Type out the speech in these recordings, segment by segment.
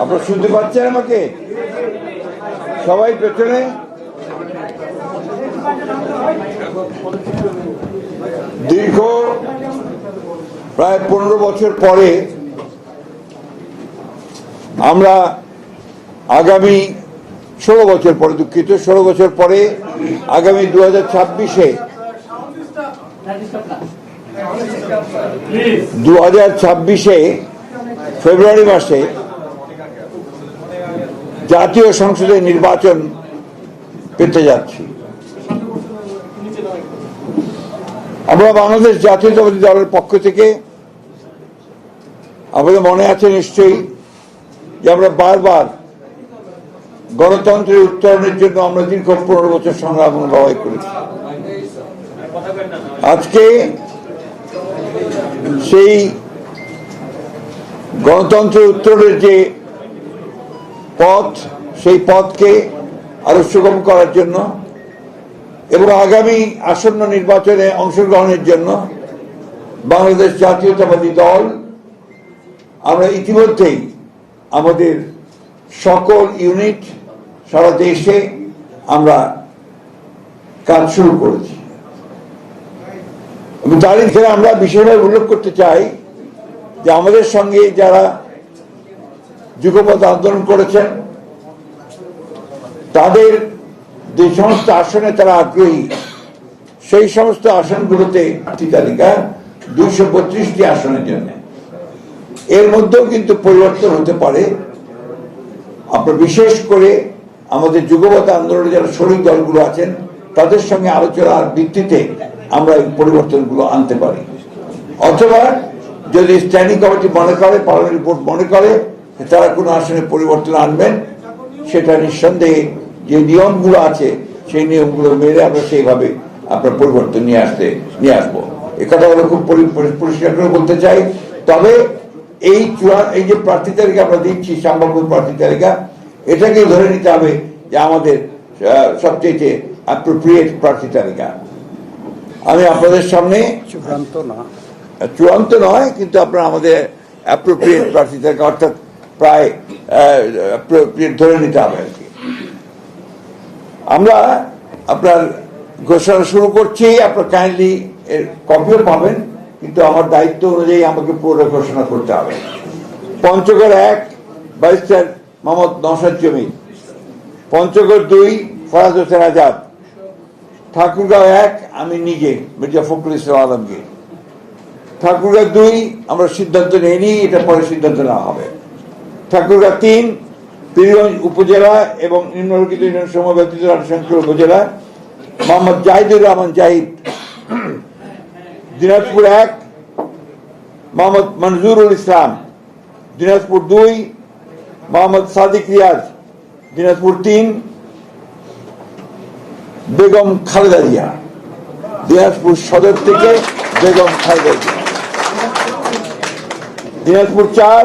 আপনারা শুনতে পাচ্ছেন আমাকে? সবাই পেছনে? দীর্ঘ প্রায় পনেরো বছর পরে আমরা আগামী ষোলো বছর পরে, দুঃখিত, ষোলো বছর পরে আগামী দু হাজার ছাব্বিশে দু হাজার ছাব্বিশে ফেব্রুয়ারি মাসে জাতীয় সংসদে নির্বাচন পেতে যাচ্ছি। আমরা বাংলাদেশ জাতীয়তাবাদী দলের পক্ষ থেকে আমাদের মনে আছে নিশ্চয়ই যে আমরা বারবার গণতন্ত্রের উত্তরণের জন্য আমরা দীর্ঘ পনেরো বছর সংগ্রাম লড়াই করেছি। আজকে সেই গণতন্ত্রের উত্তরের যে পথ, সেই পথকে আরও সুগম করার জন্য এবং আগামী আসন্ন নির্বাচনে অংশগ্রহণের জন্য বাংলাদেশ জাতীয়তাবাদী দল আমরা ইতিমধ্যেই আমাদের সকল ইউনিট সারা দেশে আমরা কাজ শুরু করেছি। তারই আমরা বিশেষভাবে উল্লেখ করতে চাই যে আমাদের সঙ্গে যারা যুগপথ আন্দোলন করেছেন। তাদের যে সমস্ত আসনে তারা আগ্রহী, সেই সমস্ত আসনগুলোতে প্রার্থী তালিকা দুইশো বত্রিশটি আসনের জন্য। এর মধ্যেও কিন্তু পরিবর্তন হতে পারে। আপনার বিশেষ করে আমাদের যুগপথ আন্দোলনে যারা শরিক দলগুলো আছেন, তাদের সঙ্গে আলোচনার ভিত্তিতে আমরা এই পরিবর্তনগুলো আনতে পারি। অথবা যদি স্ট্যান্ডিং কমিটি মনে করে, পার্লামেন্ট বোর্ড মনে করে তারা কোনো আসনে পরিবর্তন আনবেন সেটা নিঃসন্দেহে যে নিয়মগুলো আছে সেই নিয়মগুলো মেনে আমরা সেইভাবে আপনার পরিবর্তন নিয়ে আসতে নিয়ে আসব। এ কথাগুলো খুব পরি- পরি- পরিষ্কার করে বলতে চাই। তবে এই চূড়া এই যে প্রার্থী তালিকা আমরা দিচ্ছি সম্ভাব্য প্রার্থী তালিকা এটাকে ধরে নিতে হবে যে আমাদের সবচেয়ে অ্যাপ্রোপ্রিয়েট প্রার্থী তালিকা। আমি আপনাদের সামনে চূড়ান্ত না। চূড়ান্ত নয় কিন্তু আপনার আমাদের অ্যাপ্রোপ্রিয়েট প্রার্থী তালিকা অর্থাৎ প্রায় ধরে নিতে হবে আর কি। আমরা আপনার ঘোষণা শুরু করছি, আপনার কাইন্ডলি এর কপিও পাবেন কিন্তু আমার দায়িত্ব অনুযায়ী আমাকে পুরো ঘোষণা করতে হবে। পঞ্চগড় এক ব্যারিস্টার মোহাম্মদ নসাদ জমি। পঞ্চগড় দুই, ফরাজ হোসেন আজাদ। ঠাকুরগাঁও এক, আমি নিজে, মির্জা ফখরুল ইসলাম আলমগীর। ঠাকুরগাঁ দুই, আমরা সিদ্ধান্ত নেইনি, এটা পরে সিদ্ধান্ত নেওয়া হবে। ঠাকুরগাঁ তিন, পীরগঞ্জ উপজেলা এবং নিম্নলিখিত ইউনিয়ন সময় ব্যতীত রাজশঙ্কর উপজেলা। মোহাম্মদ জাহিদুর রহমান জাহিদ। দিনাজপুর এক, মোহাম্মদ মনজুরুল ইসলাম। দিনাজপুর দুই, মোহাম্মদ সাদিক রিয়াজ। দিনাজপুর তিন, বেগম খালেদা জিয়া। দিনাজপুর সদর থেকে বেগম খালেদা জিয়া। দিনাজপুর চার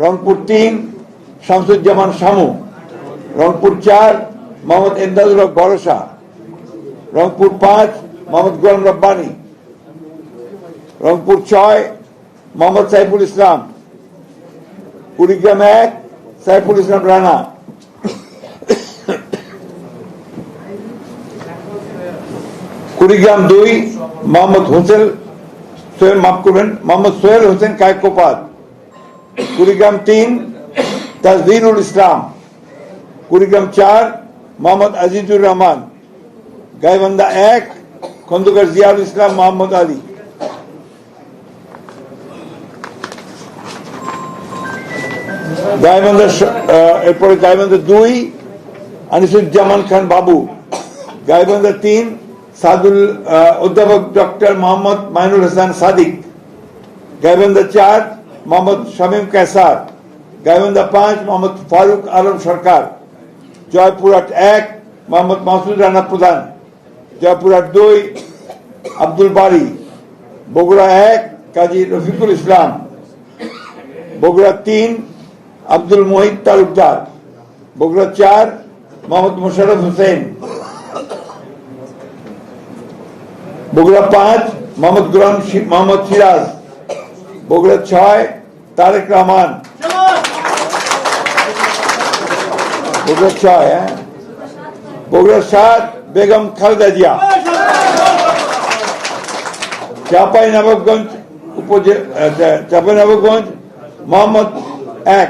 রংপুর তিন শামসুজ্জামান শামু, রংপুর চার মোহাম্মদ এমদাদুল হক ভরসা, রংপুর পাঁচ মোহাম্মদ গোলাম রব্বানি, রংপুর ছয় মোহাম্মদ সাইফুল ইসলাম, কুড়িগ্রাম এক সাইফুল ইসলাম রানা। কুড়িগ্রাম দুই মোহাম্মদ হোসেন সোহেল, মাফ করবেন, মোহাম্মদ সোহেল হোসেন কায়কোপাত কুড়িগ্রাম তিন তাজদিনুল ইসলাম, কুড়িগ্রাম চার, মোহাম্মদ আজিজুর রহমান, গাইবান্ধা এক, খন্দকার জিয়াউল ইসলাম, মোহাম্মদ আলী। গাইবান্ধা এরপরে গাইবান্ধা দুই, আনিসুজ্জামান খান বাবু। গাইবান্ধা তিন, সাদুল অধ্যাপক ডক্টর মোহাম্মদ মাইনুল হাসান সাদিক। গাইবান্ধা চার মোহাম্মদ শামীম কেসার, গাইবান্ধা পাঁচ, মোহাম্মদ ফারুক আলম সরকার, জয়পুরহাট এক, মোহাম্মদ মাসুদ রানা প্রধান, জয়পুরহাট দুই, আব্দুল বারি, বগুড়া এক, কাজী রফিকুল ইসলাম, বগুড়া তিন, আব্দুল মোহিত তালুকদার, বগুড়া চার, মোহাম্মদ মোশারফ হোসেন, বগুড়া পাঁচ, মোহাম্মদ গুলাম মোহাম্মদ সিরাজ বগুড়া ছয় তারেক রহমান। বগুড়া ছয় হ্যাঁ? বগুড়া সাত, বেগম খালেদা জিয়া। চাপাই নবাবগঞ্জ উপজেলা চাপাই নবাবগঞ্জ মোহাম্মদ এক,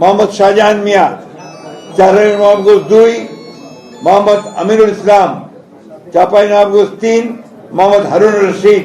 মোহাম্মদ শাহজাহান মিয়া। চাপাই নবাবগঞ্জ দুই, মোহাম্মদ আমিরুল ইসলাম। চাপাই নবাবগঞ্জ তিন, মোহাম্মদ হারুন রশিদ।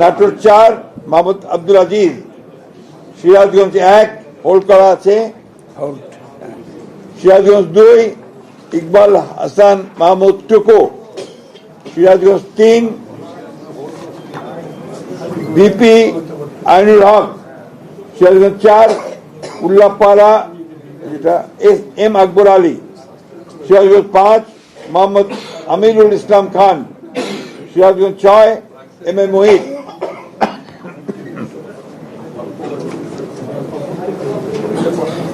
নাটোর চার, মাহমুদ আব্দুল আজিজ। সিরাজগঞ্জ এক হোল্ড করা আছে। সিরাজগঞ্জ দুই, ইকবাল হাসান, মাহমুদ টুকু। সিরাজগঞ্জ তিন বিপি আইনুল হক। সিরাজগঞ্জ চার, উল্লাপাড়া, যেটা এস এম আকবর আলী। সিরাজগঞ্জ পাঁচ মোহাম্মদ আমিরুল ইসলাম খান। সিরাজগঞ্জ ছয়, এম এ মোহিত।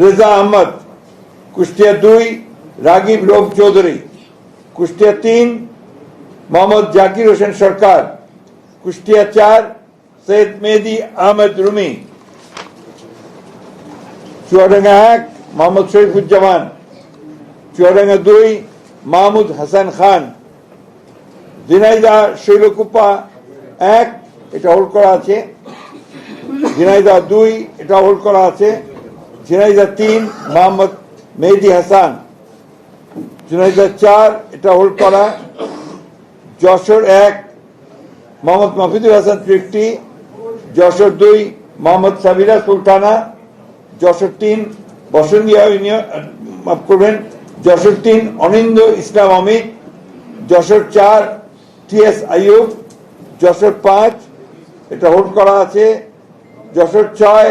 রেজা আহমদ, কুষ্টিয়া দুই, রাগিব রব চৌধুরী, কুষ্টিয়া তিন, মোহাম্মদ জাকির হোসেন সরকার, কুষ্টিয়া চার, সৈয়দ মেহেদি আহমেদ রুমি। চুয়াডাঙ্গা এক, মোহাম্মদ শরীফুজ্জামান। চুয়াডাঙ্গা দুই, মাহমুদ হাসান খান। দিনাইদা শৈলকুপা এক, এটা হোল্ড করা আছে। ঝিনাইদা দুই, এটা হোল্ড করা আছে। ঝিনাইদা তিন, মোহাম্মদ মেহেদি হাসান। ঝিনাইদা চার, এটা হোল্ড করা যশোর এক, মোহাম্মদ মাফিদুল হাসান ফিফটি যশোর দুই, মোহাম্মদ সাবিরা সুলতানা। যশোর তিন বসন্তিয়া ইউনিয়ন, মাফ করবেন। যশোর তিন, অনিন্দ ইসলাম অমিত। যশোর চার, টি এস আইয়ুব। যশোর পাঁচ, এটা হোল্ড করা আছে। যশোর ছয়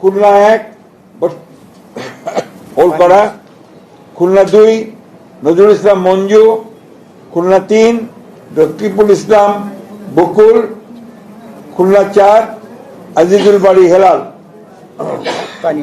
খুলনা এক করা খুলনা দুই, নজরুল ইসলাম মঞ্জু, খুলনা তিন রকিবুল ইসলাম বকুল, খুলনা চার, আজিজুল বাড়ি হেলাল। পানি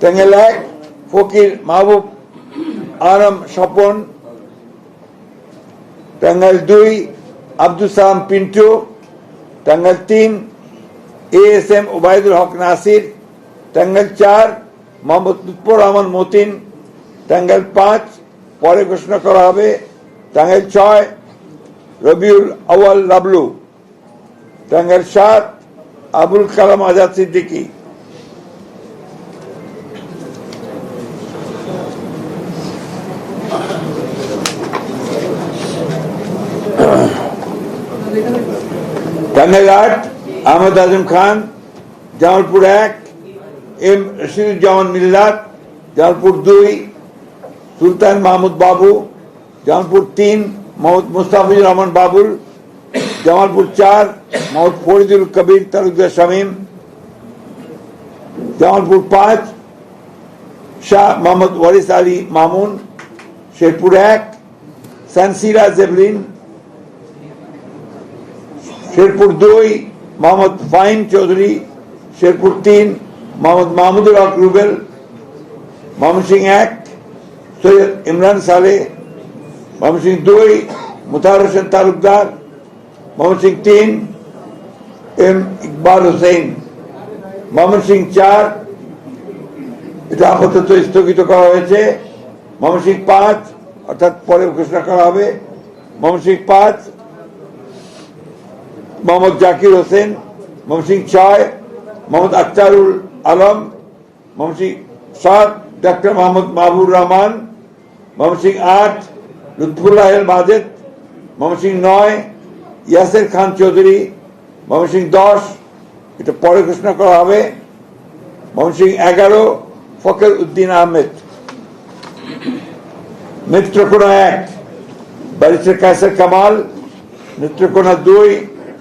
টাঙ্গাইল ফকির মাহবুব আরম স্বপন টাঙ্গাইল দুই আব্দুল সালাম পিন্টু টাঙ্গাইল তিন A S M Obaidul Haque Nasir Tangail চার মোহাম্মদ লুৎফর রহমান মতিন টাঙ্গাইল পাঁচ পরে ঘোষণা করা হবে টাঙ্গাইল ছয় রবিউল আওয়াল লাবলু টাঙ্গাইল সাত আবুল কালাম আজাদ সিদ্দিকী। আট আহমদ আজম খান জামালপুর এক এম রশিদুজ্জামান মিল্লাত জামালপুর দুই সুলতান মাহমুদ বাবু জামালপুর তিন মোহাম্মদ মুস্তাফিজুর রহমান বাবুল জামালপুর চার মোহাম্মদ ফরিদুল কবির তালুকদার শামীম জামালপুর পাঁচ শাহ মোহাম্মদ ওয়ারিস আলী মামুন শেরপুর এক সানসিরা জেবলিন শেরপুর দুই, মোহাম্মদ ফাহিম চৌধুরী, শেরপুর তিন, মোহাম্মদ মাহমুদুল হক রুবেল, মোহাম্মদ সিং এক, সৈয়দ ইমরান সালে, মোহাম্মদ সিং দুই, মুতাহার হোসেন তালুকদার, মোহাম্মদ সিং তিন, এম ইকবাল হোসেন, মোহাম্মদ সিং চার, এটা আপাতত স্থগিত করা হয়েছে, মোহাম্মদ সিং পাঁচ, অর্থাৎ পরে ঘোষণা করা হবে, মোহাম্মদ সিং পাঁচ মোহাম্মদ জাকির হোসেন মোহাম্মদ সিং ছয় মোহাম্মদ আখতারুল আলম মোহাম্মদ সিং সাত ডক্টর মোহাম্মদ মাহবুর রহমান মোহাম্মদ আট, লুৎফুল্লাহ মাজেদ মোহাম্মদ সিং নয়, ইয়াসের খান চৌধুরী মোহাম্মদ দশ, এটা পরে ঘোষণা করা হবে মোহাম্মদ এগারো ফখর উদ্দিন আহমেদ। নেত্রকোনা এক, ব্যারিস্টার কায়সার কামাল নেত্রকোনা দুই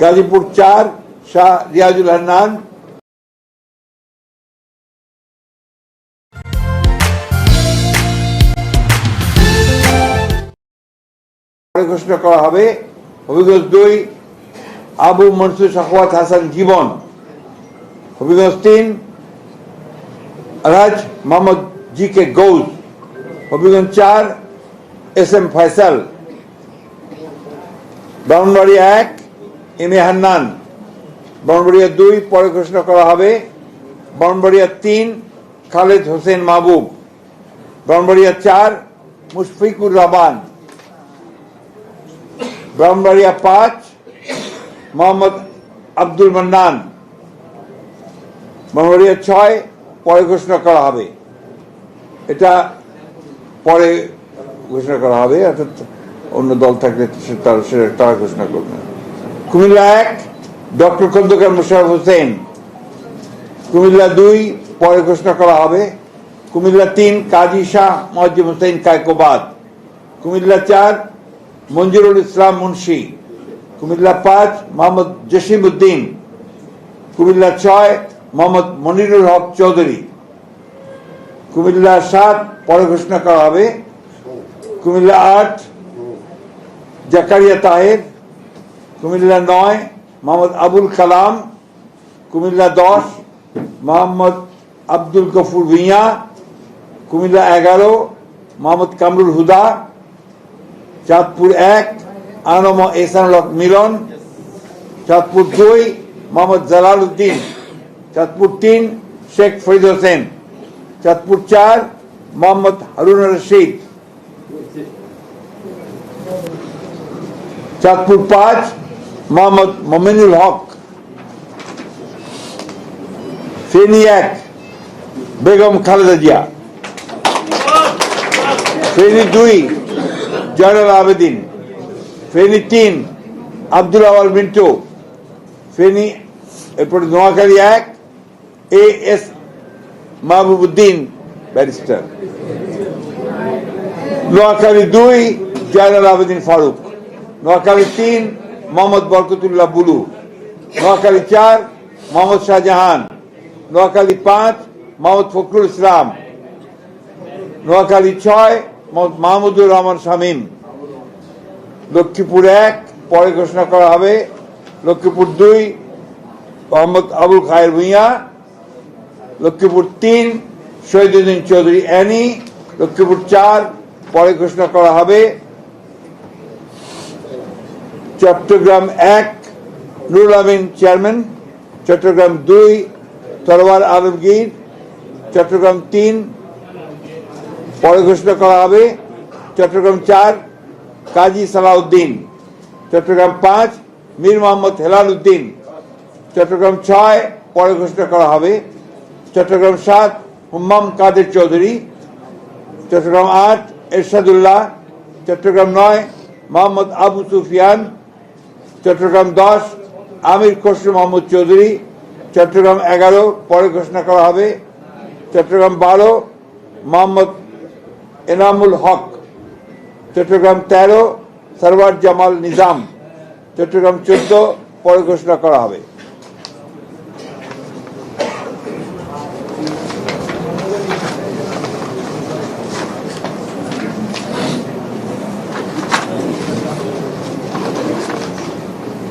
গাজীপুর চার শাহ রিয়াজুল হান্নান ঘোষণা করা হবে হবিগঞ্জ দুই, আবু মনসুর শাহওয়াত হাসান জীবন। হবিগঞ্জ তিন, রাজ মোহাম্মদ জি কে গৌস। হবিগঞ্জ চার, এস এম ফয়সাল। ব্রাহ্মণবাড়িয়া এক এম এ হান্নান। ব্রাহ্মণবাড়িয়া দুই, পরে ঘোষণা করা হবে। ব্রাহ্মণবাড়িয়া তিন, খালেদ হোসেন মাহবুব। ব্রাহ্মণবাড়িয়া চার, মুশফিকুর রহমান। ব্রাহ্মণবাড়িয়া পাঁচ, মোহাম্মদ আব্দুল মান্নান। ব্রাহ্মণবাড়িয়া ছয়, পরে ঘোষণা করা হবে। এটা পরে ঘোষণা করা হবে, অর্থাৎ অন্য দল থাকলে তারা সে- তারা ঘোষণা করবে। কুমিল্লা এক, ডক্টর খন্দকার মোশারফ হোসেন। কুমিল্লা দুই, পরে ঘোষণা করা হবে। কুমিল্লা তিন, কাজী শাহ মজিব হোসেন কায়কোবাদ। কুমিল্লা চার, মঞ্জুরুল ইসলাম মুন্সি। কুমিল্লা পাঁচ, মোহাম্মদ জসিম উদ্দিন কুমিল্লা ছয়, মোহাম্মদ মনিরুল হক চৌধুরী। কুমিল্লা সাত, পরে ঘোষণা করা হবে। কুমিল্লা আট, জাকারিয়া তাহের। কুমিল্লা নয়, মোহাম্মদ আবুল কালাম, কুমিল্লা দশ, মোহাম্মদ আব্দুল গফুর ভুঁইয়া, কুমিল্লা এগারো, মোহাম্মদ কামরুল হুদা, চাঁদপুর এক আনম এসানুল হক মিলন, চাঁদপুর দুই, মোহাম্মদ জালাল উদ্দিন চাঁদপুর তিন, শেখ ফরিদ হোসেন, চাঁদপুর চার, মোহাম্মদ হারুন রশিদ। চাঁদপুর পাঁচ মোহাম্মদ মমিনুল হক ফেনী এক বেগম খালেদা জিয়া ফেনী দুই জয়নাল আবেদিন ফেনী তিন আব্দুল আওয়াল মিন্টু ফেনী এরপরে নোয়াখালী এক A S Mahbubuddin barrister Noakhali দুই জয়নাল আবেদিন ফারুক নোয়াখালী তিন মোহাম্মদ বরকতুল্লাহ বুলু, নোয়াখালী চার, মোহাম্মদ শাহজাহান, নোয়াখালী পাঁচ, মোহাম্মদ ফখরুল ইসলাম, নোয়াখালী ছয় মাহমুদুর রহমান শামীম। লক্ষ্মীপুর এক, পরে ঘোষণা করা হবে লক্ষ্মীপুর দুই, মোহাম্মদ আবুল খায়ের ভুঁইয়া। লক্ষ্মীপুর তিন, শহীদুদ্দিন চৌধুরী অ্যানি। লক্ষ্মীপুর চার, পরে ঘোষণা করা হবে চট্টগ্রাম এক, নুরুল আমিন চেয়ারম্যান, চট্টগ্রাম দুই তরওয়ার আলমগীর, চট্টগ্রাম তিন, পরে ঘোষণা করা হবে, চট্টগ্রাম চার, কাজী সালাউদ্দিন, চট্টগ্রাম পাঁচ, মীর মোহাম্মদ হেলাল উদ্দিন, চট্টগ্রাম ছয়, পরে ঘোষণা করা হবে, চট্টগ্রাম সাত, হুম্মাম কাদের চৌধুরী, চট্টগ্রাম আট, এরশাদুল্লাহ, চট্টগ্রাম নয়, মোহাম্মদ আবু সুফিয়ান চট্টগ্রাম দশ, আমির খসরু মোহাম্মদ চৌধুরী, চট্টগ্রাম এগারো, পরে ঘোষণা করা হবে। চট্টগ্রাম বারো, মোহাম্মদ এনামুল হক। চট্টগ্রাম তেরো, সরওয়ার জামাল নিজাম। চট্টগ্রাম চোদ্দ, পরে ঘোষণা করা হবে।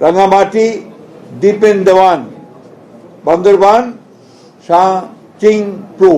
রাঙামাটি দীপেন দেওয়ান বান্দরবান শাহ চিং প্রু।